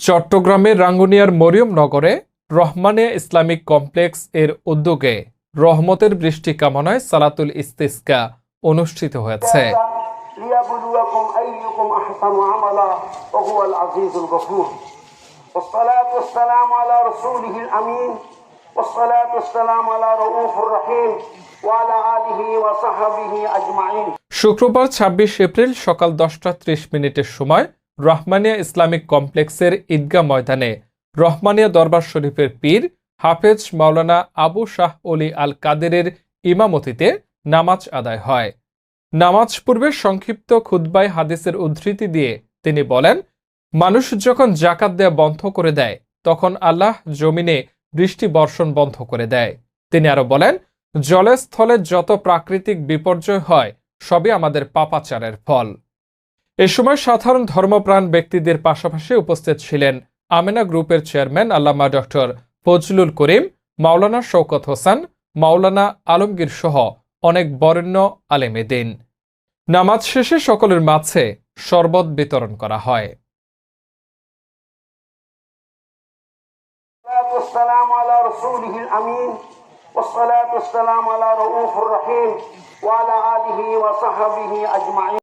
চট্টগ্রামের রাঙ্গুনিয়ার মরিয়ম নগরে Rahmania Islamic complex এর উদ্যোগে রহমতের বৃষ্টি কামনায় সালাতুল ইস্তিস্কা অনুষ্ঠিত হয়েছে। শুক্রবার ২৬ এপ্রিল সকাল দশটা ত্রিশ মিনিটের সময় রহমানিয়া ইসলামিক কমপ্লেক্সের ঈদগাহ ময়দানে রহমানিয়া দরবার শরীফের পীর হাফেজ মাওলানা আবু শাহ অলি আল কাদেরের ইমামতিতে নামাজ আদায় হয়। নামাজ পূর্বে সংক্ষিপ্ত খুদ্বায় হাদিসের উদ্ধৃতি দিয়ে তিনি বলেন, মানুষ যখন জাকাত দেয়া বন্ধ করে দেয়, তখন আল্লাহ জমিনে বৃষ্টি বর্ষণ বন্ধ করে দেয়। তিনি আরও বলেন জলে স্থলে যত প্রাকৃতিক বিপর্যয় হয়, সবই আমাদের পাপাচারের ফল। এ সময় সাধারণ ধর্মপ্রাণ ব্যক্তিদের পাশাপাশি উপস্থিত ছিলেন আমেনা গ্রুপের চেয়ারম্যান আল্লামা ডক্টর ফজলুল করিম মাওলানা শৌকত হোসেন মাওলানা আলমগীর সহ অনেক বরেণ্য আলেমেদিন নামাজ শেষে সকলের মাঝে শরবত বিতরণ করা হয় والصلاة والسلام على رسوله الأمين والصلاة والسلام على رؤوف الرحيم وعلى آله وصحبه أجمعين